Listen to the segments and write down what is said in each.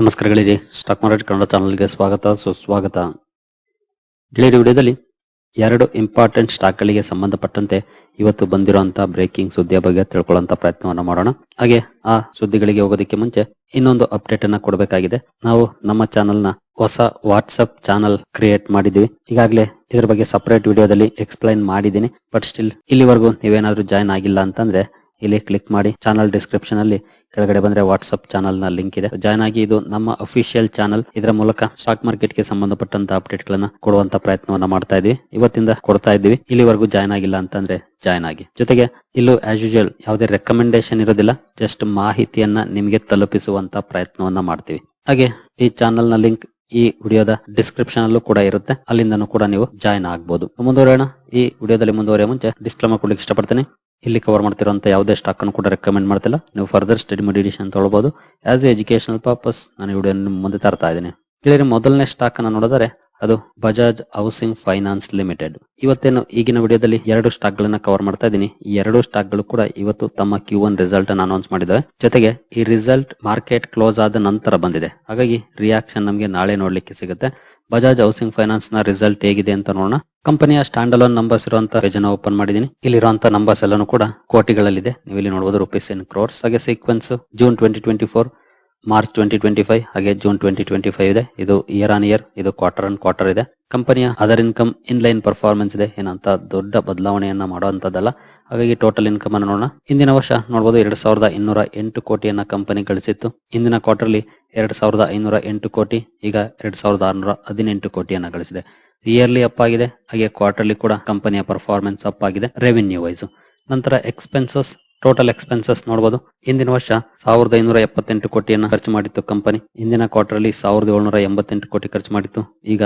ನಮಸ್ಕಾರಗಳಿರಿ stock market Kannada ಚಾನಲ್ಗೆ ಸ್ವಾಗತ, ಸುಸ್ವಾಗತ. ಗೆಳೆಯರ ವಿಡಿಯೋದಲ್ಲಿ ಎರಡು ಇಂಪಾರ್ಟೆಂಟ್ ಸ್ಟಾಕ್ಗಳಿಗೆ ಸಂಬಂಧಪಟ್ಟಂತೆ ಇವತ್ತು ಬಂದಿರುವಂತಹ ಬ್ರೇಕಿಂಗ್ ಸುದ್ದಿಯ ಬಗ್ಗೆ ತಿಳ್ಕೊಳ್ಳುವಂತ ಪ್ರಯತ್ನವನ್ನು ಮಾಡೋಣ. ಹಾಗೆ ಆ ಸುದ್ದಿಗಳಿಗೆ ಹೋಗೋದಕ್ಕೆ ಮುಂಚೆ ಇನ್ನೊಂದು ಅಪ್ಡೇಟ್ ಅನ್ನ ಕೊಡಬೇಕಾಗಿದೆ. ನಾವು ನಮ್ಮ ಚಾನೆಲ್ ಹೊಸ ವಾಟ್ಸ್ಆಪ್ ಚಾನಲ್ ಕ್ರಿಯೇಟ್ ಮಾಡಿದ್ವಿ ಈಗಾಗಲೇ ಇದ್ರ ಬಗ್ಗೆ ಸಪರೇಟ್ ವಿಡಿಯೋದಲ್ಲಿ ಎಕ್ಸ್ಪ್ಲೈನ್ ಮಾಡಿದ್ದೀನಿ. ಬಟ್ ಸ್ಟಿಲ್ ಇಲ್ಲಿವರೆಗೂ ನೀವೇನಾದ್ರೂ ಜಾಯ್ನ್ ಆಗಿಲ್ಲ ಅಂತಂದ್ರೆ ಇಲ್ಲಿ ಕ್ಲಿಕ್ ಮಾಡಿ ಚಾನಲ್ ಡಿಸ್ಕ್ರಿಪ್ಷನ್ ಅಲ್ಲಿ ಕೆಳಗಡೆ ಬಂದ್ರೆ ವಾಟ್ಸ್ಆಪ್ ಚಾನಲ್ನ ಲಿಂಕ್ ಇದೆ. ಜಾಯ್ನ್ ಆಗಿ ಇದು ನಮ್ಮ ಅಫಿಷಿಯಲ್ ಚಾನಲ್ ಇದರ ಮೂಲಕ ಸ್ಟಾಕ್ ಮಾರ್ಕೆಟ್ಗೆ ಸಂಬಂಧಪಟ್ಟಂತ ಅಪ್ಡೇಟ್ ಗಳನ್ನ ಕೊಡುವಂತ ಪ್ರಯತ್ನವನ್ನ ಮಾಡ್ತಾ ಇದೀವಿ ಇವತ್ತಿಂದ ಕೊಡ್ತಾ ಇದ್ದೀವಿ. ಇಲ್ಲಿವರೆಗೂ ಜಾಯ್ನ್ ಆಗಿಲ್ಲ ಅಂತಂದ್ರೆ ಜಾಯ್ನ್ ಆಗಿ. ಜೊತೆಗೆ ಇಲ್ಲೂ ಆಸ್ ಯೂಶುವಲ್ ಯಾವುದೇ ರೆಕಮೆಂಡೇಶನ್ ಇರೋದಿಲ್ಲ. ಜಸ್ಟ್ ಮಾಹಿತಿಯನ್ನ ನಿಮಗೆ ತಲುಪಿಸುವಂತ ಪ್ರಯತ್ನವನ್ನ ಮಾಡ್ತೀವಿ. ಹಾಗೆ ಈ ಚಾನಲ್ನ ಲಿಂಕ್ ಈ ವಿಡಿಯೋದ ಡಿಸ್ಕ್ರಿಪ್ಷನ್ ಅಲ್ಲೂ ಕೂಡ ಇರುತ್ತೆ. ಅಲ್ಲಿಂದನೂ ಕೂಡ ನೀವು ಜಾಯಿನ್ ಆಗಬಹುದು ಮುಂದುವರೆಯೋಣ. ಈ ವಿಡಿಯೋದಲ್ಲಿ ಮುಂದುವರಿಯ ಮುಂಚೆ ಡಿಸ್ಕ್ಲೇಮರ್ ಕೊಡ್ಲಿಕ್ಕೆ ಇಷ್ಟಪಡ್ತೀನಿ. ಇಲ್ಲಿ ಕವರ್ ಮಾಡ್ತಿರುವಂತ ಯಾವುದೇ ಸ್ಟಾಕ್ ಅನ್ನು ಕೂಡ ರೆಕಮೆಂಡ್ ಮಾಡ್ತಿಲ್ಲ. ನೀವು ಫರ್ದರ್ ಸ್ಟಡಿ ಮೆಡಿಟೇಷನ್ ತಗೊಳ್ಬಹುದು ಆಸ್ ಎ ಎಜುಕೇಶನಲ್ ಪರ್ಪಸ್ ನಾನು ಈ ವಿಡಿಯೋ ಮುಂದೆ ತರ್ತಾ ಇದ್ದೀನಿ. ಇಲ್ಲಿ ಮೊದಲನೇ ಸ್ಟಾಕ್ ಅನ್ನು ನೋಡಿದರೆ ಅದು ಬಜಾಜ್ ಹೌಸಿಂಗ್ ಫೈನಾನ್ಸ್ ಲಿಮಿಟೆಡ್. ಇವತ್ತೇನು ಈಗಿನ ವಿಡಿಯೋದಲ್ಲಿ ಎರಡು ಸ್ಟಾಕ್ ಗಳನ್ನ ಕವರ್ ಮಾಡ್ತಾ ಇದ್ದೀನಿ. ಎರಡು ಸ್ಟಾಕ್ಗಳು ಕೂಡ ಇವತ್ತು ತಮ್ಮ ಕ್ಯೂ ಒನ್ ರಿಸಲ್ಟ್ ಅನ್ನು ಅನೌನ್ಸ್ ಮಾಡಿದ್ದಾರೆ ಜೊತೆಗೆ ಈ ರಿಸಲ್ಟ್ ಮಾರ್ಕೆಟ್ ಕ್ಲೋಸ್ ಆದ ನಂತರ ಬಂದಿದೆ. ಹಾಗಾಗಿ ರಿಯಾಕ್ಷನ್ ನಮಗೆ ನಾಳೆ ನೋಡ್ಲಿಕ್ಕೆ ಸಿಗುತ್ತೆ. ಬಜಾಜ್ ಹೌಸಿಂಗ್ ಫೈನಾನ್ಸ್ನ ರಿಸಲ್ಟ್ ಹೇಗಿದೆ ಅಂತ ನೋಡೋಣ. ಕಂಪನಿಯ ಸ್ಟ್ಯಾಂಡ್ ಅಲೋನ್ ನಂಬರ್ಸ್ ಇರುವಂತಹ ಪೇಜ್ ಓಪನ್ ಮಾಡಿದೀನಿ ಇಲ್ಲಿರುವಂತಹ ನಂಬರ್ಸ್ ಎಲ್ಲಾನು ಕೂಡ ಕೋಟಿಗಳಲ್ಲಿದೆ. ನೀವು ಇಲ್ಲಿ ನೋಡಬಹುದು ರುಪೀಸ್ ಇನ್ ಕ್ರೋರ್ಸ್ ಹಾಗೆ sequence June twenty twenty four March twenty twenty five ಹಾಗೆ ಜೂನ್ ಟ್ವೆಂಟಿ ಟ್ವೆಂಟಿ ಫೈವ್ ಇದೆ. ಇದು ಇಯರ್ ಆನ್ ಇಯರ್ ಇದು ಕ್ವಾರ್ಟರ್ ಅಂಡ್ ಕ್ವಾರ್ಟರ್ ಇದೆ. ಕಂಪನಿಯ other income in line performance ಇದೆ. ಏನಂತ ದೊಡ್ಡ ಬದಲಾವಣೆಯನ್ನ ಮಾಡುವಂತದ್ದಲ್ಲ ಹಾಗಾಗಿ ಟೋಟಲ್ ಇನ್ಕಮ್ ಅನ್ನು ನೋಡೋಣ. ಇಂದಿನ ವರ್ಷ ನೋಡಬಹುದು ಎರಡ್ ಸಾವಿರದ ಇನ್ನೂರ ಎಂಟು ಕೋಟಿಯನ್ನ ಕಂಪನಿ ಗಳಿಸಿತ್ತು. ಇಂದಿನ ಕ್ವಾರ್ಟರ್ಲಿ ಎರಡ್ ಸಾವಿರದ ಐನೂರ ಎಂಟು ಕೋಟಿ, ಈಗ ಎರಡ್ ಸಾವಿರದ ಆರ್ನೂರ ಹದಿನೆಂಟು ಕೋಟಿಯನ್ನ ಗಳಿಸಿದೆ. ಇಯರ್ಲಿ ಅಪ್ ಆಗಿದೆ. ಹಾಗೆ ಕ್ವಾರ್ಟರ್ಲಿ ಕೂಡ ಕಂಪನಿಯ ಪರ್ಫಾರ್ಮೆನ್ಸ್ ಅಪ್ ಆಗಿದೆ ರೆವಿನ್ಯೂ ವೈಸ್ ನಂತರ ಎಕ್ಸ್ಪೆನ್ಸಸ್ ಟೋಟಲ್ ಎಕ್ಸ್ಪೆನ್ಸಸ್ ನೋಡಬಹುದು ಇಂದಿನ ವರ್ಷ ಸಾವಿರದ ಐನೂರ ಎಪ್ಪತ್ತೆಂಟು ಕೋಟಿಯನ್ನ ಖರ್ಚು ಮಾಡಿತ್ತು ಕಂಪನಿ ಇಂದಿನ ಕ್ವಾರ್ಟರ್ ಅಲ್ಲಿ ಸಾವಿರದ ಏಳ್ನೂರ ಎಂಬತ್ತೆಂಟು ಕೋಟಿ ಖರ್ಚು ಮಾಡಿತ್ತು. ಈಗ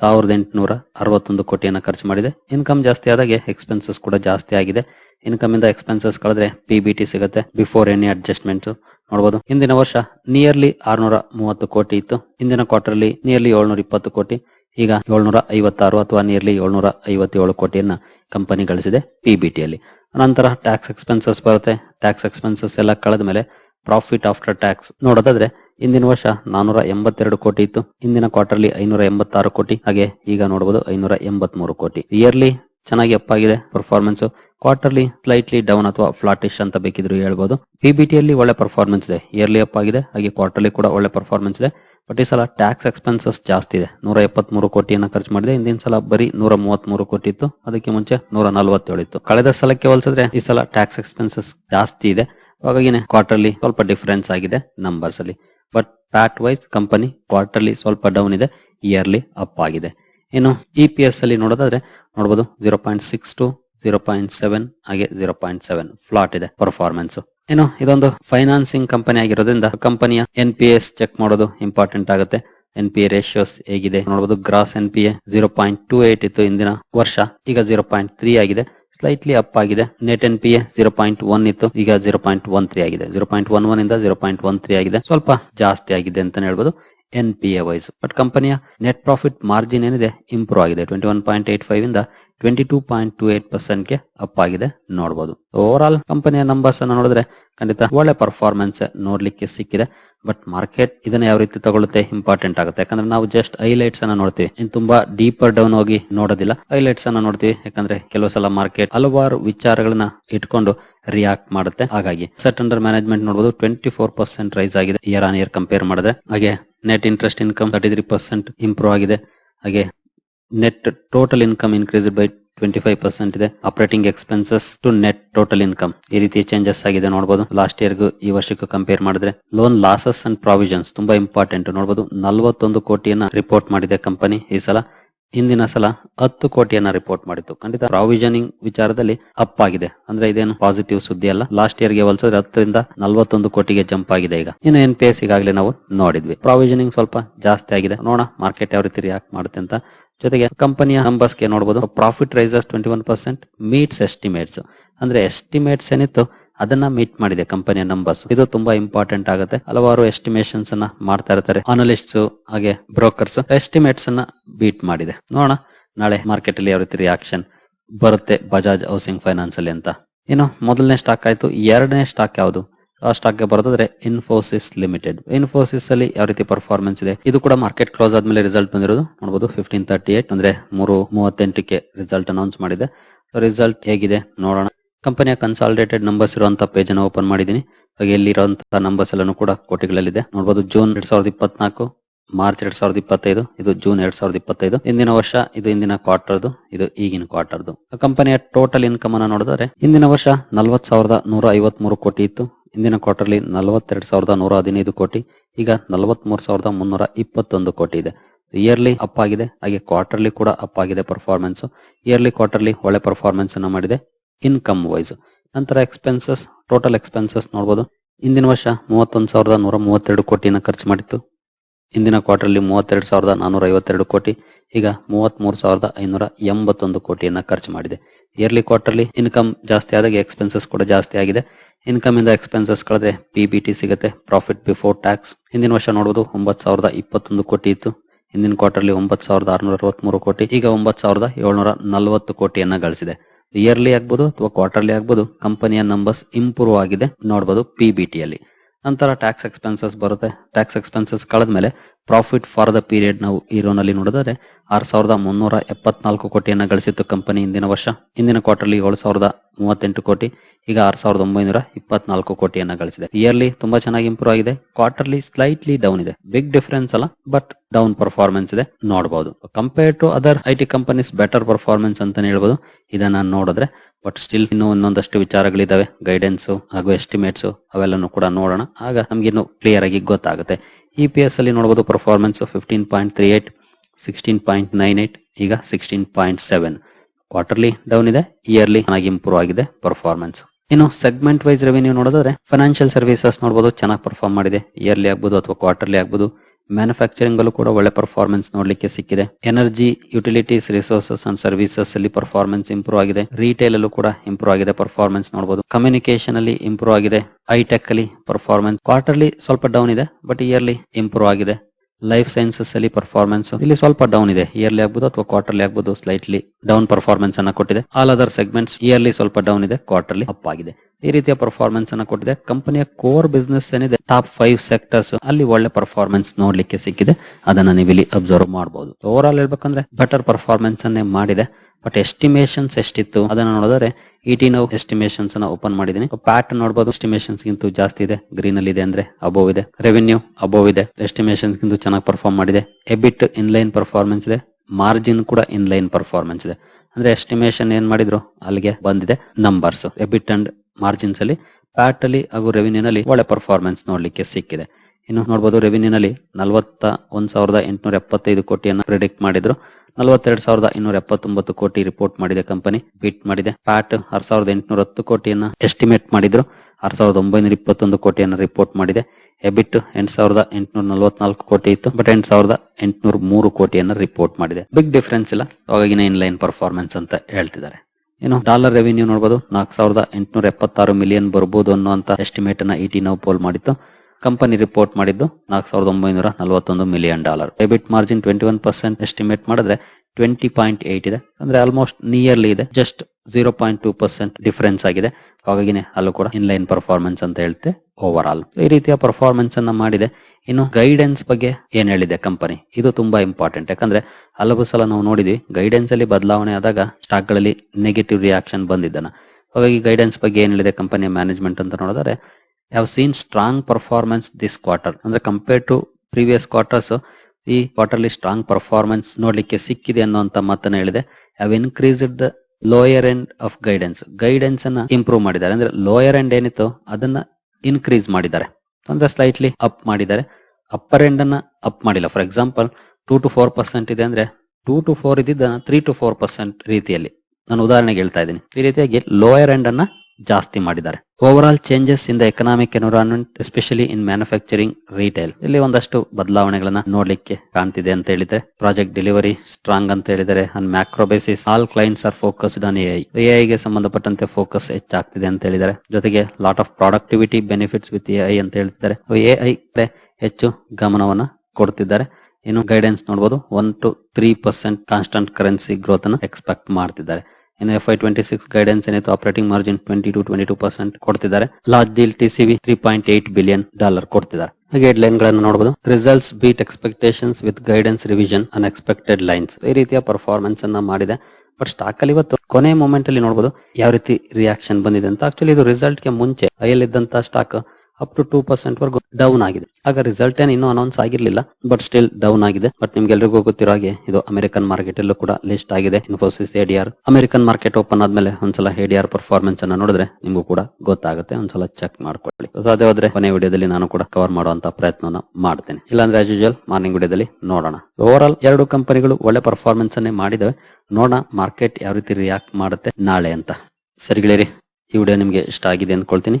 ಸಾವಿರದ ಎಂಟುನೂರ ಅರವತ್ತೊಂದು ಕೋಟಿಯನ್ನ ಖರ್ಚು ಮಾಡಿದೆ. ಇನ್ಕಮ್ ಜಾಸ್ತಿ ಆದಾಗೆ ಎಕ್ಸ್ಪೆನ್ಸಸ್ ಕೂಡ ಜಾಸ್ತಿ ಆಗಿದೆ. ಇನ್ಕಮ್ ಇಂದ ಎಕ್ಸ್ಪೆನ್ಸಸ್ ಕಳೆದ್ರೆ ಪಿ ಸಿಗುತ್ತೆ. ಬಿಫೋರ್ ಎನಿ ಅಡ್ಜಸ್ಟ್ಮೆಂಟ್ ನೋಡಬಹುದು ಇಂದಿನ ವರ್ಷ ನಿಯರ್ಲಿ ಆರ್ನೂರ ಮೂವತ್ತು ಕೋಟಿ ಇತ್ತು. ಇಂದಿನ ಕ್ವಾರ್ಟರ್ ಅಲ್ಲಿ ನಿಯರ್ಲಿ ಏಳ್ನೂರ ಇಪ್ಪತ್ತು ಕೋಟಿ. ಈಗ ಏಳ್ನೂರ ಐವತ್ತಾರು ಅಥವಾ ನಿಯರ್ಲಿ ಏಳ್ನೂರ ಐವತ್ತೇಳು ಕೋಟಿಯನ್ನ ಕಂಪನಿ ಗಳಿಸಿದೆ ಪಿಬಿಟಿ ಅಲ್ಲಿ. ನಂತರ ಟ್ಯಾಕ್ಸ್ ಎಕ್ಸ್ಪೆನ್ಸಸ್ ಬರುತ್ತೆ. ಟ್ಯಾಕ್ಸ್ ಎಕ್ಸ್ಪೆನ್ಸಸ್ ಎಲ್ಲ ಕಳೆದ ಮೇಲೆ ಪ್ರಾಫಿಟ್ ಆಫ್ಟರ್ ಟ್ಯಾಕ್ಸ್ ನೋಡೋದಾದ್ರೆ ಇಂದಿನ ವರ್ಷ ನಾನೂರ ಎಂಬತ್ತೆರಡು ಕೋಟಿ ಇತ್ತು. ಇಂದಿನ ಕ್ವಾರ್ಟರ್ಲಿ ಐನೂರ ಎಂಬತ್ತಾರು ಕೋಟಿ. ಹಾಗೆ ಈಗ ನೋಡಬಹುದು ಐನೂರ ಎಂಬತ್ಮೂರು ಕೋಟಿ. ಇಯರ್ಲಿ ಚೆನ್ನಾಗಿ ಅಪ್ ಆಗಿದೆ ಪರ್ಫಾರ್ಮೆನ್ಸ್ ಕ್ವಾರ್ಟರ್ಲಿ ಸ್ಲೈಟ್ಲಿ ಡೌನ್ ಅಥವಾ ಫ್ಲಾಟಿಶ್ ಅಂತ ಬೇಕಿದ್ರು ಹೇಳ್ಬೋದು. ಪಿಬಿಟಿಯಲ್ಲಿ ಒಳ್ಳೆ ಪರ್ಫಾರ್ಮೆನ್ಸ್ ಇದೆ. ಇಯರ್ಲಿ ಅಪ್ ಆಗಿದೆ. ಹಾಗೆ ಕ್ವಾರ್ಟರ್ಲಿ ಕೂಡ ಒಳ್ಳೆ ಪರ್ಫಾರ್ಮೆನ್ಸ್ ಇದೆ. ಬಟ್ ಈ ಸಲ ಟ್ಯಾಕ್ಸ್ ಎಕ್ಸ್ಪೆನ್ಸಸ್ ಜಾಸ್ತಿ ಇದೆ. ನೂರ ಎಪ್ಪತ್ಮೂರು ಕೋಟಿಯನ್ನು ಖರ್ಚು ಮಾಡಿದೆ. ಹಿಂದಿನ ಸಲ ಬರೀ ನೂರ ಮೂವತ್ಮೂರು ಕೋಟಿ ಇತ್ತು. ಅದಕ್ಕೆ ಮುಂಚೆ ನೂರ ನಲವತ್ತೇಳು ಇತ್ತು ಕಳೆದ ಸಲಕ್ಕೆ ಹೋಲಿಸಿದ್ರೆ ಈ ಸಲ ಟ್ಯಾಕ್ಸ್ ಎಕ್ಸ್ಪೆನ್ಸಸ್ ಜಾಸ್ತಿ ಇದೆ. ಹಾಗಾಗಿನೇ ಕ್ವಾರ್ಟರ್ಲಿ ಸ್ವಲ್ಪ ಡಿಫರೆನ್ಸ್ ಆಗಿದೆ ನಂಬರ್ಸ್ ಅಲ್ಲಿ. But PAT wise company quarterly ಸ್ವಲ್ಪ ಡೌನ್ ಇದೆ. ಇಯರ್ಲಿ ಅಪ್ ಆಗಿದೆ. ಇನ್ನು ಇ ಪಿ ಎಸ್ ಅಲ್ಲಿ ನೋಡೋದಾದ್ರೆ ನೋಡಬಹುದು zero point six to zero point seven ಹಾಗೆ ಜೀರೋ ಪಾಯಿಂಟ್ ಸೆವೆನ್ ಫ್ಲಾಟ್ ಇದೆ ಪರ್ಫಾರ್ಮೆನ್ಸ್ ಏನು ಇದೊಂದು ಫೈನಾನ್ಸಿಂಗ್ ಕಂಪನಿ ಆಗಿರೋದ್ರಿಂದ ಕಂಪನಿಯ ಎನ್ ಪಿ ಎಸ್ ಚೆಕ್ ಮಾಡೋದು ಇಂಪಾರ್ಟೆಂಟ್ ಆಗುತ್ತೆ. ಎನ್ ಪಿ ಎ ರೇಷಿಯೋಸ್ ಹೇಗಿದೆ ನೋಡಬಹುದು gross N P A zero point two eight ಇತ್ತು ಇಂದಿನ ವರ್ಷ. ಈಗ ಜೀರೋ ಪಾಯಿಂಟ್ ತ್ರೀ ಆಗಿದೆ. ಸ್ಲೈಟ್ಲಿ ಅಪ್ ಆಗಿದೆ. Net N P A zero point one ಇತ್ತು. ಈಗ ಜೀರೋ ಪಾಯಿಂಟ್ ಒನ್ ತ್ರೀ ಆಗಿದೆ. ಜೀರೋ ಪಾಯಿಂಟ್ ಒನ್ ಒನ್ ಇಂದ ಜೀರೋ ಪಾಯಿಂಟ್ ಒನ್ ತ್ರೀ ಆಗಿದೆ. ಸ್ವಲ್ಪ ಜಾಸ್ತಿ ಆಗಿದೆ ಅಂತ ಹೇಳ್ಬೋದು. N P A wise but ಕಂಪನಿಯ ನೆಟ್ ಪ್ರಾಫಿಟ್ ಮಾರ್ಜಿನ್ ಏನಿದೆ ಇಂಪ್ರೂವ್ ಆಗಿದೆ. Twenty one point eight five ಇಂದ twenty two point two eight ಪರ್ಸೆಂಟ್ಗೆ up ಆಗಿದೆ ನೋಡಬಹುದು ಓವರ್ ಆಲ್ ಕಂಪನಿಯ ನಂಬರ್ಸ್ ಅನ್ನ ನೋಡಿದ್ರೆ ಖಂಡಿತ ಒಳ್ಳೆ ಪರ್ಫಾರ್ಮೆನ್ಸ್ ನೋಡ್ಲಿಕ್ಕೆ ಸಿಕ್ಕಿದೆ. ಬಟ್ ಮಾರ್ಕೆಟ್ ಇದನ್ನ ಯಾವ ರೀತಿ ತಗೊಳುತ್ತೆ ಇಂಪಾರ್ಟೆಂಟ್ ಆಗುತ್ತೆ. ಯಾಕಂದ್ರೆ ನಾವು ಜಸ್ಟ್ ಹೈಲೈಟ್ಸ್ ಅನ್ನ ನೋಡ್ತೀವಿ. ಇನ್ ತುಂಬಾ ಡೀಪರ್ ಡೌನ್ ಹೋಗಿ ನೋಡೋದಿಲ್ಲ. ಹೈಲೈಟ್ಸ್ ಅನ್ನ ನೋಡ್ತೀವಿ. ಯಾಕಂದ್ರೆ ಕೆಲವು ಸಲ ಮಾರ್ಕೆಟ್ ಹಲವಾರು ವಿಚಾರಗಳನ್ನ ಇಟ್ಕೊಂಡು ರಿಯಾಕ್ಟ್ ಮಾಡುತ್ತೆ. ಹಾಗಾಗಿ ಸೆಟ್ ಅಂಡರ್ ಮ್ಯಾನೇಜ್ಮೆಂಟ್ ನೋಡಬಹುದು ಟ್ವೆಂಟಿ ಫೋರ್ ಪರ್ಸೆಂಟ್ ರೈಸ್ ಆಗಿದೆ ಇಯರ್ ಆನ್ ಇಯರ್ ಕಂಪೇರ್ ಮಾಡಿದ್ರೆ. ಹಾಗೆ net interest income thirty three percent improve ಆಗಿದೆ. ಹಾಗೆ net total income increase by twenty five percent ಇದೆ. Operating expenses to net total income ಈ ರೀತಿ changes ಆಗಿದೆ ನೋಡಬಹುದು ಲಾಸ್ಟ್ ಇಯರ್ಗೂ ಈ ವರ್ಷಕ್ಕೂ ಕಂಪೇರ್ ಮಾಡಿದ್ರೆ ಲೋನ್ ಲಾಸಸ್ ಅಂಡ್ ಪ್ರಾವಿಷನ್ಸ್ ತುಂಬಾ ಇಂಪಾರ್ಟೆಂಟ್ ನೋಡಬಹುದು ನಲವತ್ತೊಂದು ಕೋಟಿಯನ್ನ ರಿಪೋರ್ಟ್ ಮಾಡಿದೆ ಕಂಪನಿ ಈ ಸಲ. ಹಿಂದಿನ ಸಲ ಹತ್ತು ಕೋಟಿಯನ್ನ ರಿಪೋರ್ಟ್ ಮಾಡಿತ್ತು ಖಂಡಿತ ಪ್ರಾವಿಷನಿಂಗ್ ವಿಚಾರದಲ್ಲಿ ಅಪ್ ಆಗಿದೆ ಅಂದ್ರೆ ಇದೇನು ಪಾಸಿಟಿವ್ ಸುದ್ದಿ ಅಲ್ಲ. ಲಾಸ್ಟ್ ಇಯರ್ಗೆ ಹೋಲಿಸಿದ್ರೆ ಹತ್ತರಿಂದ ನಲ್ವತ್ತೊಂದು ಕೋಟಿಗೆ ಜಂಪ್ ಆಗಿದೆ ಈಗ. ಇನ್ನು ಎನ್ ಪಿ ಎಸ್ ಈಗಾಗಲೇ ನಾವು ನೋಡಿದ್ವಿ. ಪ್ರಾವಿಷನಿಂಗ್ ಸ್ವಲ್ಪ ಜಾಸ್ತಿ ಆಗಿದೆ. ನೋಡೋಣ ಮಾರ್ಕೆಟ್ ಯಾವ ರೀತಿ ರಿಯಾಕ್ಟ್ ಮಾಡುತ್ತೆ ಅಂತ. ಜೊತೆಗೆ ಕಂಪನಿಯ ನಂಬರ್ಸ್ಗೆ ನೋಡಬಹುದು profit rises twenty one percent meets estimates ಅಂದ್ರೆ ಎಸ್ಟಿಮೇಟ್ಸ್ ಏನಿತ್ತು? ಅದನ್ನ ಮೀಟ್ ಮಾಡಿದೆ ಕಂಪನಿಯ ನಂಬರ್ಸ್ ಇದು ತುಂಬಾ ಇಂಪಾರ್ಟೆಂಟ್ ಆಗುತ್ತೆ. ಹಲವಾರು ಎಸ್ಟಿಮೇಶನ್ಸ್ ಅನ್ನ ಮಾಡ್ತಾ ಇರ್ತಾರೆ. ಅನಲಿಸ್ಟ್ ಹಾಗೆ ಬ್ರೋಕರ್ಸ್ ಎಸ್ಟಿಮೇಟ್ಸ್ ಅನ್ನ ಬೀಟ್ ಮಾಡಿದೆ. ನೋಡೋಣ, ನಾಳೆ ಮಾರ್ಕೆಟ್ ಅಲ್ಲಿ ಯಾವ ರೀತಿ ರಿಯಾಕ್ಷನ್ ಬರುತ್ತೆ ಬಜಾಜ್ ಹೌಸಿಂಗ್ ಫೈನಾನ್ಸ್ ಅಲ್ಲಿ ಅಂತ. ಏನು ಮೊದಲನೇ ಸ್ಟಾಕ್ ಆಯ್ತು. ಎರಡನೇ ಸ್ಟಾಕ್ ಯಾವುದು? ಆ ಸ್ಟಾಕ್ಗೆ ಬರೋದಾದ್ರೆ ಇನ್ಫೋಸಿಸ್ ಲಿಮಿಟೆಡ್ ಇನ್ಫೋಸಿಸ್ ಅಲ್ಲಿ ಯಾವ ರೀತಿ ಪರ್ಫಾರ್ಮೆನ್ಸ್ ಇದೆ? ಇದು ಕೂಡ ಮಾರ್ಕೆಟ್ ಕ್ಲೋಸ್ ಆದ್ಮೇಲೆ ರಿಸಲ್ಟ್ ಬಂದಿರೋದು. ನೋಡಬಹುದು ಫಿಫ್ಟೀನ್ ತರ್ಟಿ ಏಟ್ ಅಂದ್ರೆ ಮೂರು ಮೂವತ್ತೆಂಟಕ್ಕೆ ರಿಸಲ್ಟ್ ಅನೌನ್ಸ್ ಮಾಡಿದೆ. ರಿಸಲ್ಟ್ ಹೇಗಿದೆ? ನೋಡೋಣ. ಕಂಪನಿಯ ಕನ್ಸಾಲಿಡೇಟೆಡ್ ನಂಬರ್ಸ್ ಇರುವಂತ ಪೇಜ್ ಅನ್ನು ಓಪನ್ ಮಾಡಿದ್ದೀನಿ. ಹಾಗೆ ಇಲ್ಲಿರುವಂತಹ ನಂಬರ್ಸ್ ಎಲ್ಲ ಕೂಡ ಕೋಟಿಗಳಲ್ಲಿದೆ. ನೋಡಬಹುದು ಜೂನ್ ಎರಡ್ ಸಾವಿರದ ಇಪ್ಪತ್ನಾಲ್ಕು, ಮಾರ್ಚ್ ಎರಡ್ ಸಾವಿರದ ಇಪ್ಪತ್ತೈದು, ಇದು ಜೂನ್ ಎರಡ್ ಸಾವಿರದ ಇಪ್ಪತ್ತೈದು. ಇಂದಿನ ವರ್ಷ, ಇದು ಇಂದಿನ ಕ್ವಾರ್ಟರ್ದು ಇದು ಈಗಿನ ಕ್ವಾರ್ಟರ್ದು ಕಂಪನಿಯ ಟೋಟಲ್ ಇನ್ಕಮ್ ಅನ್ನ ನೋಡಿದ್ರೆ ಇಂದಿನ ವರ್ಷ ನಲವತ್ ಸಾವಿರದ ನೂರ ಐವತ್ ಮೂರು ಕೋಟಿ ಇತ್ತು. ಇಂದಿನ ಕ್ವಾರ್ಟರ್ಲಿ ನಲವತ್ತೆರಡು ಸಾವಿರದ ನೂರ ಹದಿನೈದು ಕೋಟಿ, ಈಗ ನಲವತ್ ಮೂರು ಸಾವಿರದ ಮುನ್ನೂರ ಇಪ್ಪತ್ತೊಂದು ಕೋಟಿ ಇದೆ. ಇಯರ್ಲಿ ಅಪ್ ಆಗಿದೆ, ಹಾಗೆ ಕ್ವಾರ್ಟರ್ಲಿ ಕೂಡ ಅಪ್ ಆಗಿದೆ ಪರ್ಫಾರ್ಮೆನ್ಸ್ ಇಯರ್ಲಿ ಕ್ವಾರ್ಟರ್ಲಿ ಒಳ್ಳೆ ಪರ್ಫಾರ್ಮೆನ್ಸ್ ಅನ್ನು ಮಾಡಿದೆ. ಇನ್ಕಮ್ ವೈಸ್ ನಂತರ ಎಕ್ಸ್ಪೆನ್ಸಸ್ ಟೋಟಲ್ ಎಕ್ಸ್ಪೆನ್ಸಸ್ ನೋಡಬಹುದು ಇಂದಿನ ವರ್ಷ ಮೂವತ್ತೊಂದು ಸಾವಿರದ ನೂರ ಮೂವತ್ತೆರಡು ಕೋಟಿಯನ್ನು ಖರ್ಚು ಮಾಡಿತ್ತು. ಇಂದಿನ ಕ್ವಾರ್ಟರ್ಲಿ ಮೂವತ್ತೆರಡು ಸಾವಿರದ ನಾನೂರ ಐವತ್ತೆರಡು ಕೋಟಿ. ಈಗ ಮೂವತ್ತ್ ಮೂರು ಸಾವಿರದ ಐನೂರ ಎಂಬತ್ತೊಂದು ಕೋಟಿಯನ್ನು ಖರ್ಚು ಮಾಡಿದೆ. ಇಯರ್ಲಿ ಕ್ವಾರ್ಟರ್ಲಿ ಇನ್ಕಮ್ ಜಾಸ್ತಿ ಆದಾಗ ಎಕ್ಸ್ಪೆನ್ಸಸ್ ಕೂಡ ಜಾಸ್ತಿ ಆಗಿದೆ. ಇನ್ಕಮ್ ಇಂದ ಎಕ್ಸ್ಪೆನ್ಸಸ್ ಕಳೆದ್ರೆ ಪಿ ಬಿ ಟಿ ಸಿಗುತ್ತೆ ಪ್ರಾಫಿಟ್ ಬಿಫೋರ್ ಟ್ಯಾಕ್ಸ್ ಹಿಂದಿನ ವರ್ಷ ನೋಡಬಹುದು ಒಂಬತ್ತು ಸಾವಿರದ ಇಪ್ಪತ್ತೊಂದು ಕೋಟಿ ಇತ್ತು. ಹಿಂದಿನ ಕ್ವಾರ್ಟರ್ಲಿ ಒಂಬತ್ತು ಸಾವಿರದ ಆರುನೂರ ಅರವತ್ಮೂರು ಕೋಟಿ. ಈಗ ಒಂಬತ್ತು ಸಾವಿರದ ಏಳ್ನೂರ ನಲವತ್ತು ಕೋಟಿಯನ್ನ ಗಳಿಸಿದೆ. ಇಯರ್ಲಿ ಆಗ್ಬೋದು ಅಥವಾ ಕ್ವಾರ್ಟರ್ಲಿ ಆಗ್ಬೋದು. ಕಂಪನಿಯ ನಂಬರ್ಸ್ ಇಂಪ್ರೂವ್ ಆಗಿದೆ. ನೋಡಬಹುದು ಪಿ ಬಿ ಟಿ ಅಲ್ಲಿ. ನಂತರ ಟ್ಯಾಕ್ಸ್ ಎಕ್ಸ್ಪೆನ್ಸಸ್ ಬರುತ್ತೆ. ಟ್ಯಾಕ್ಸ್ ಎಕ್ಸ್ಪೆನ್ಸಸ್ ಕಳೆದ್ಮೇಲೆ ಪ್ರಾಫಿಟ್ ಫಾರ್ ದ ಪೀರಿಯಡ್ ನಾವು ಈ ನೋಡಿದರೆ ಆರು ಸಾವಿರದ ಮುನ್ನೂರ ಎಪ್ಪತ್ನಾಲ್ಕು ಕೋಟಿಯನ್ನು ಗಳಿಸಿತ್ತು ಕಂಪನಿ ಇಂದಿನ ವರ್ಷ. ಹಿಂದಿನ ಕ್ವಾರ್ಟರ್ಲಿ ಏಳು ಸಾವಿರದ ಮೂವತ್ತೆಂಟು ಕೋಟಿ, ಈಗ ಆರು ಸಾವಿರದ ಒಂಬೈನೂರ ಇಪ್ಪತ್ನಾಲ್ಕು ಕೋಟಿಯನ್ನ ಗಳಿಸಿದೆ. ಇಯರ್ಲಿ ತುಂಬಾ ಚೆನ್ನಾಗಿ ಇಂಪ್ರೂವ್ ಆಗಿದೆ. ಕ್ವಾರ್ಟರ್ಲಿ ಸ್ಲೈಟ್ಲಿ ಡೌನ್ ಇದೆ. ಬಿಗ್ ಡಿಫರೆನ್ಸ್ ಅಲ್ಲ ಬಟ್ ಡೌನ್ ಪರ್ಫಾರ್ಮೆನ್ಸ್ ಇದೆ. ನೋಡಬಹುದು compare to other I T companies better performance ಅಂತಾನೆ ಹೇಳ್ಬೋದು. ಇದನ್ನ ನೋಡಿದ್ರೆ ಬಟ್ ಸ್ಟಿಲ್ ಇನ್ನು ಇನ್ನೊಂದಷ್ಟು ವಿಚಾರಗಳಿದಾವೆ ಗೈಡೆನ್ಸ್ ಹಾಗೂ ಎಸ್ಟಿಮೇಟ್ಸ್ ಅವೆಲ್ಲನೂ ಕೂಡ ನೋಡೋಣ. ಆಗ ನಮ್ಗೆ ಇನ್ನು ಕ್ಲಿಯರ್ ಆಗಿ ಗೊತ್ತಾಗುತ್ತೆ. ಇ ಪಿ ಎಸ್ ಅಲ್ಲಿ ನೋಡಬಹುದು performance fifteen point three eight sixteen point nine eight ಈಗ sixteen point seven quarterly down ಇದೆ ಇಯರ್ಲಿ ಚೆನ್ನಾಗಿ ಇಂಪ್ರೂವ್ ಆಗಿದೆ ಪರ್ಫಾರ್ಮೆನ್ಸ್ ಇನ್ನು ಸೆಗ್ಮೆಂಟ್ ವೈಸ್ ರೆವೆನ್ಯೂ ನೋಡಿದ್ರೆ ಫೈನಾನ್ಷಿಯಲ್ ಸರ್ವಿಸಸ್ ನೋಡಬಹುದು ಚೆನ್ನಾಗಿ ಪರ್ಫಾರ್ಮ್ ಮಾಡಿದೆ. ಇಯರ್ಲಿ ಆಗ್ಬೋದು ಅಥವಾ ಕ್ವಾರ್ಟರ್ಲಿ ಆಗ್ಬೋದು. ಮ್ಯಾನುಫ್ಯಾಕ್ಚರಿಂಗ್ ಅಲ್ಲೂ ಕೂಡ ಒಳ್ಳೆ ಪರ್ಫಾರ್ಮೆನ್ಸ್ ನೋಡ್ಲಿಕ್ಕೆ ಸಿಕ್ಕಿದೆ. Energy utilities resources and services ಅಲ್ಲಿ ಪರ್ಫಾರ್ಮೆನ್ಸ್ ಇಂಪ್ರೂವ್ ಆಗಿದೆ. ರಿಟೇಲ್ ಅಲ್ಲೂ ಕೂಡ ಇಂಪ್ರೂವ್ ಆಗಿದೆ ಪರ್ಫಾರ್ಮೆನ್ಸ್ ನೋಡಬಹುದು ಕಮ್ಯುನಿಕೇಶನ್ ಅಲ್ಲಿ ಇಂಪ್ರೂವ್ ಆಗಿದೆ. ಐಟೆಕ್ ಅಲ್ಲಿ ಪರ್ಫಾರ್ಮೆನ್ಸ್ ಕ್ವಾರ್ಟರ್ಲಿ ಸ್ವಲ್ಪ ಡೌನ್ ಇದೆ ಬಟ್ ಇಯರ್ಲಿ ಇಂಪ್ರೂವ್ ಆಗಿದೆ. ಲೈಫ್ ಸೈನ್ಸಸ್ ಅಲ್ಲಿ ಪರ್ಫಾರ್ಮೆನ್ಸ್ ಇಲ್ಲಿ ಸ್ವಲ್ಪ ಡೌನ್ ಇದೆ. ಇಯರ್ಲಿ ಆಗ್ಬೋದು ಅಥವಾ ಕ್ವಾರ್ಟರ್ಲಿ ಆಗ್ಬೋದು ಸ್ಲೈಟ್ಲಿ ಡೌನ್ ಪರ್ಫಾರ್ಮೆನ್ಸ್ ಅನ್ನ ಕೊಟ್ಟಿದೆ. ಆಲ್ ಅದರ್ ಸೆಗ್ಮೆಂಟ್ಸ್ ಇಯರ್ಲಿ ಸ್ವಲ್ಪ ಡೌನ್ ಇದೆ ಕ್ವಾರ್ಟರ್ಲಿ ಅಪ್ ಆಗಿದೆ. ಈ ರೀತಿಯ ಪರ್ಫಾರ್ಮೆನ್ಸ್ ಅನ್ನ ಕೊಟ್ಟಿದೆ. ಕಂಪನಿಯ ಕೋರ್ ಬಿಸ್ನೆಸ್ ಏನಿದೆ ಟಾಪ್ ಫೈವ್ ಸೆಕ್ಟರ್ಸ್ ಅಲ್ಲಿ ಒಳ್ಳೆ ಪರ್ಫಾರ್ಮೆನ್ಸ್ ನೋಡ್ಲಿಕ್ಕೆ ಸಿಕ್ಕಿದೆ. ಅದನ್ನ ನೀವು ಇಲ್ಲಿ ಅಬ್ಸರ್ವ್ ಮಾಡಬಹುದು ಓವರ್ ಆಲ್ ಹೇಳ್ಬೇಕಂದ್ರೆ ಬೆಟರ್ ಪರ್ಫಾರ್ಮೆನ್ಸ್ ಅನ್ನೇ ಮಾಡಿದೆ. ಬಟ್ ಎಸ್ಟಿಮೇಷನ್ಸ್ ಎಷ್ಟಿತ್ತು? ಅದನ್ನ ನೋಡಿದ್ರೆ ಇಟಿ ನಾವು ಎಸ್ಟಿಮೇಷನ್ಸ್ ಅನ್ನ ಓಪನ್ ಮಾಡಿದೀನಿ ಪ್ಯಾಟ್ ನೋಡಬಹುದು ಎಸ್ಟಿಮೇಷನ್ಸ್ ಗಿಂತ ಜಾಸ್ತಿ ಇದೆ. ಗ್ರೀನ್ ಅಲ್ಲಿ ಇದೆ ಅಂದ್ರೆ ಅಬೋವ್ ಇದೆ. ರೆವೆನ್ಯೂ ಅಬೋವ್ ಇದೆ. ಎಸ್ಟಿಮೇಷನ್ಸ್ ಗಿಂತ ಚೆನ್ನಾಗಿ ಪರ್ಫಾರ್ಮ್ ಮಾಡಿದೆ. ಎಬಿಟ್ ಇನ್ಲೈನ್ ಪರ್ಫಾರ್ಮೆನ್ಸ್ ಇದೆ. ಮಾರ್ಜಿನ್ ಕೂಡ ಇನ್ಲೈನ್ ಪರ್ಫಾರ್ಮೆನ್ಸ್ ಇದೆ. ಅಂದ್ರೆ ಎಸ್ಟಿಮೇಷನ್ ಏನ್ ಮಾಡಿದ್ರು? ಅಲ್ಲಿಗೆ ಬಂದಿದೆ. ನಂಬರ್ಸ್ ಎಬಿಟ್ ಅಂಡ್ ಮಾರ್ಜಿನ್ಸ್ ಅಲ್ಲಿ ಪ್ಯಾಟ್ ಅಲ್ಲಿ ಹಾಗೂ ರೆವೆನ್ಯೂನಲ್ಲಿ ಒಳ್ಳೆ ಪರ್ಫಾರ್ಮೆನ್ಸ್ ನೋಡ್ಲಿಕ್ಕೆ ಸಿಕ್ಕಿದೆ. ಇನ್ನು ನೋಡಬಹುದು ರೆವಿನ್ಯೂ ನಲ್ಲಿ ನಲವತ್ತ ಒಂದ್ ಸಾವಿರದ ಎಂಟುನೂರ ಎಪ್ಪತ್ತೈದು ಕೋಟಿಯನ್ನ ಪ್ರಿಡಿಕ್ಟ್ ಮಾಡಿದ್ರು. ನಲವತ್ತೆರಡು ಸಾವಿರದ ಇನ್ನೂರ ಎಪ್ಪತ್ತೊಂಬತ್ತು ಕೋಟಿ ರಿಪೋರ್ಟ್ ಮಾಡಿದೆ ಕಂಪನಿ ಬೀಟ್ ಮಾಡಿದೆ. ಪ್ಯಾಟ್ ಆರ್ ಸಾವಿರದ ಎಂಟುನೂರ ಹತ್ತು ಕೋಟಿಯನ್ನ ಎಸ್ಟಿಮೇಟ್ ಮಾಡಿದ್ರು. ಆರ್ ಸಾವಿರದ ಒಂಬೈನೂರ ಇಪ್ಪತ್ತೊಂದು ಕೋಟಿಯನ್ನ ರಿಪೋರ್ಟ್ ಮಾಡಿದೆ. ಎಬಿಟ್ ಎಂಟು ಸಾವಿರದ ಎಂಟುನೂರ ನಲವತ್ನಾಲ್ಕು ಕೋಟಿ ಇತ್ತು. ಬಟ್ ಎಂಟ್ ಸಾವಿರದ ಎಂಟುನೂರ ಮೂರು ಕೋಟಿಯನ್ನ ರಿಪೋರ್ಟ್ ಮಾಡಿದೆ. ಬಿಗ್ ಡಿಫರೆನ್ಸ್ ಇಲ್ಲ. ಅವಾಗಿನ ಇನ್ಲೈನ್ ಪರ್ಫಾರ್ಮೆನ್ಸ್ ಅಂತ ಹೇಳ್ತಿದ್ದಾರೆ. ಏನು ಡಾಲರ್ ರೆವಿನ್ಯೂ ನೋಡಬಹುದು ನಾಲ್ಕು ಸಾವಿರದ ಎಂಟುನೂರ ಎಪ್ಪತ್ತಾರು ಮಿಲಿಯನ್ ಬರಬಹುದು ಅನ್ನುವಂತ ಎಸ್ಟಿಮೇಟ್ ಅನ್ನ ಇಟಿ ನಾವು ಪೋಲ್ ಮಾಡಿತ್ತು. ಕಂಪನಿ ರಿಪೋರ್ಟ್ ಮಾಡಿದ್ದು ನಾಲ್ಕು ಸಾವಿರದ ಒಂಬೈನೂರ ನಲವತ್ತೊಂದು million dollar debit margin twenty one percent estimate ಮಾಡಿದ್ರೆ ಟ್ವೆಂಟಿ ಪಾಯಿಂಟ್ ಏಟ್ ಇದೆ. ಅಂದ್ರೆ ಆಲ್ಮೋಸ್ಟ್ ನಿಯರ್ಲಿ ಇದೆ. Just zero point two percent difference ಆಗಿದೆ. ಹಾಗಾಗಿನೇ ಅಲ್ಲೂ ಕೂಡ ಇನ್ಲೈನ್ ಪರ್ಫಾರ್ಮೆನ್ಸ್ ಅಂತ ಹೇಳ್ತೆ ಓವರ್ ಆಲ್ ಈ ರೀತಿಯ ಪರ್ಫಾರ್ಮೆನ್ಸ್ ಅನ್ನ ಮಾಡಿದೆ. ಇನ್ನು ಗೈಡೆನ್ಸ್ ಬಗ್ಗೆ ಏನ್ ಹೇಳಿದೆ ಕಂಪನಿ ಇದು ತುಂಬಾ ಇಂಪಾರ್ಟೆಂಟ್ ಯಾಕಂದ್ರೆ ಹಲವು ಸಲ ನಾವು ನೋಡಿದ್ವಿ ಗೈಡೆನ್ಸ್ ಅಲ್ಲಿ ಬದಲಾವಣೆ ಆದಾಗ ಸ್ಟಾಕ್ಗಳಲ್ಲಿ ನೆಗೆಟಿವ್ ರಿಯಾಕ್ಷನ್ ಬಂದಿದ್ದಾನ ಹಾಗಾಗಿ ಗೈಡೆನ್ಸ್ ಬಗ್ಗೆ ಏನ್ ಹೇಳಿದೆ ಕಂಪನಿಯ ಮ್ಯಾನೇಜ್ಮೆಂಟ್ ಅಂತ ನೋಡಿದ್ರೆ have seen strong performance this quarter ಅಂದ್ರೆ ಕಂಪೇರ್ ಟು ಪ್ರೀವಿಯಸ್ ಕ್ವಾರ್ಟರ್ಸ್ ಈ ಕ್ವಾರ್ಟರ್ಲಿ ಸ್ಟ್ರಾಂಗ್ ಪರ್ಫಾರ್ಮೆನ್ಸ್ ನೋಡ್ಲಿಕ್ಕೆ ಸಿಕ್ಕಿದೆ ಅನ್ನುವಂತ ಮಾತನ್ನ ಹೇಳಿದೆ. Have increased the lower end of guidance guidance ಅನ್ನ ಇಂಪ್ರೂವ್ ಮಾಡಿದ್ದಾರೆ. ಅಂದ್ರೆ ಲೋಯರ್ ಎಂಡ್ ಏನಿತ್ತು ಅದನ್ನ ಇನ್ಕ್ರೀಸ್ ಮಾಡಿದ್ದಾರೆ. ಅಂದ್ರೆ ಸ್ಲೈಟ್ಲಿ ಅಪ್ ಮಾಡಿದ್ದಾರೆ. ಅಪ್ಪರ್ ಎಂಡ್ ಅನ್ನ ಅಪ್ ಮಾಡಿಲ್ಲ. For example two to four percent ಇದೆ ಅಂದ್ರೆ ಟೂ ಟು ಫೋರ್ ಇದ್ದಿದ್ದ ತ್ರೀ ಟು ಫೋರ್ ಪರ್ಸೆಂಟ್ ರೀತಿಯಲ್ಲಿ. ನಾನು ಉದಾಹರಣೆಗೆ ಹೇಳ್ತಾ ಇದ್ದೀನಿ. ಈ ರೀತಿಯಾಗಿ ಲೋಯರ್ ಎಂಡ್ ಅನ್ನ ಜಾಸ್ತಿ ಮಾಡಿದ್ದಾರೆ. Over all changes in the economic environment especially in manufacturing retail ಇಲ್ಲಿ ಒಂದಷ್ಟು ಬದಲಾವಣೆಗಳನ್ನ ನೋಡ್ಲಿಕ್ಕೆ ಕಾಣ್ತಿದೆ ಅಂತ ಹೇಳಿದ್ರೆ ಪ್ರಾಜೆಕ್ಟ್ ಡೆಲಿವರಿ ಸ್ಟ್ರಾಂಗ್ ಅಂತ ಹೇಳಿದರೆ and macro basis all clients are focused on AI AI ಗೆ ಸಂಬಂಧಪಟ್ಟಂತೆ ಫೋಕಸ್ ಹೆಚ್ಚಾಗ್ತಿದೆ ಅಂತ ಹೇಳಿದ್ದಾರೆ ಜೊತೆಗೆ lot of productivity benefits with AI ಅಂತ ಹೇಳ್ತಿದ್ದಾರೆ. ಎಐ ಹೆಚ್ಚು ಗಮನವನ್ನ ಕೊಡ್ತಿದ್ದಾರೆ. ಇನ್ನು ಗೈಡೆನ್ಸ್ ನೋಡಬಹುದು one to three percent constant currency growth ಅನ್ನು ಎಕ್ಸ್ಪೆಕ್ಟ್ ಮಾಡ್ತಿದ್ದಾರೆ. ಇನ್ನು F Y twenty six guidance ಏನಿತ್ತು operating margin twenty to twenty two percent ಕೊಡ್ತಿದ್ದಾರೆ large deal T C three point eight billion dollar ಕೊಡ್ತಿದ್ದಾರೆ. ಹಾಗೆ ಹೆಡ್ಲೈನ್ಗಳನ್ನು ನೋಡಬಹುದು results beat expectations with guidance revision unexpected lines ಈ ರೀತಿಯ ಪರ್ಫಾರ್ಮೆನ್ಸ್ ಅನ್ನ ಮಾಡಿದೆ. ಬಟ್ ಸ್ಟಾಕ್ ಅಲ್ಲಿ ಇವತ್ತು ಕೊನೆ ಮೂಮೆಂಟ್ ಅಲ್ಲಿ ನೋಡಬಹುದು ಯಾವ ರೀತಿ ರಿಯಾಕ್ಷನ್ ಬಂದಿದೆ ಅಂತ. ಆಕ್ಚುಲಿ ಇದು ರಿಸಲ್ಟ್ಗೆ ಮುಂಚೆ ಇದ್ದಂತ stock up to two percent ವರ್ಗ ಡೌನ್ ಆಗಿದೆ. ಆಗ ರಿಸಲ್ಟ್ ಏನ್ ಇನ್ನೂ ಅನೌನ್ಸ್ ಆಗಿರ್ಲಿಲ್ಲ ಬಟ್ ಸ್ಟಿಲ್ ಡೌನ್ ಆಗಿದೆ. ಬಟ್ ನಿಮ್ಗೆಲ್ರಿಗೂ ಗೊತ್ತಿರೋ ಹಾಗೆ ಇದು ಅಮೆರಿಕನ್ ಮಾರ್ಕೆಟ್ ಅಲ್ಲೂ ಕೂಡ ಲಿಸ್ಟ್ ಆಗಿದೆ. Infosys ADR American market open ಆದ್ಮೇಲೆ ಒಂದ್ಸಲ ಎಡಿಆರ್ ಪರ್ಫಾರ್ಮೆನ್ಸ್ ಅನ್ನ ನೋಡಿದ್ರೆ ನಿಮಗೂ ಕೂಡ ಗೊತ್ತಾಗುತ್ತೆ. ಒಂದ್ಸಲ ಚೆಕ್ ಮಾಡ್ಕೊಳ್ಳಿ. ಸಾಧ್ಯ ಹೋದ್ರೆ ಕೊನೆ ವಿಡಿಯೋದಲ್ಲಿ ನಾನು ಕೂಡ ಕವರ್ ಮಾಡುವಂತ ಪ್ರಯತ್ನ ಮಾಡ್ತೇನೆ. ಇಲ್ಲಾಂದ್ರೆ ಆಸ್ ಯೂಶಲ್ ಮಾರ್ನಿಂಗ್ ವಿಡಿಯೋದಲ್ಲಿ ನೋಡೋಣ. ಓವರ್ ಆಲ್ ಎರಡು ಕಂಪನಿಗಳು ಒಳ್ಳೆ ಪರ್ಫಾರ್ಮೆನ್ಸ್ ಅನ್ನೇ ಮಾಡಿದವೆ. ನೋಡೋಣ ಮಾರ್ಕೆಟ್ ಯಾವ ರೀತಿ ರಿಯಾಕ್ಟ್ ಮಾಡುತ್ತೆ ನಾಳೆ ಅಂತ. ಸರಿ ಗೆಳೆಯರಿ, ಈ ವಿಡಿಯೋ ನಿಮ್ಗೆ ಇಷ್ಟ ಆಗಿದೆ ಅಂದ್ಕೊಳ್ತೀನಿ.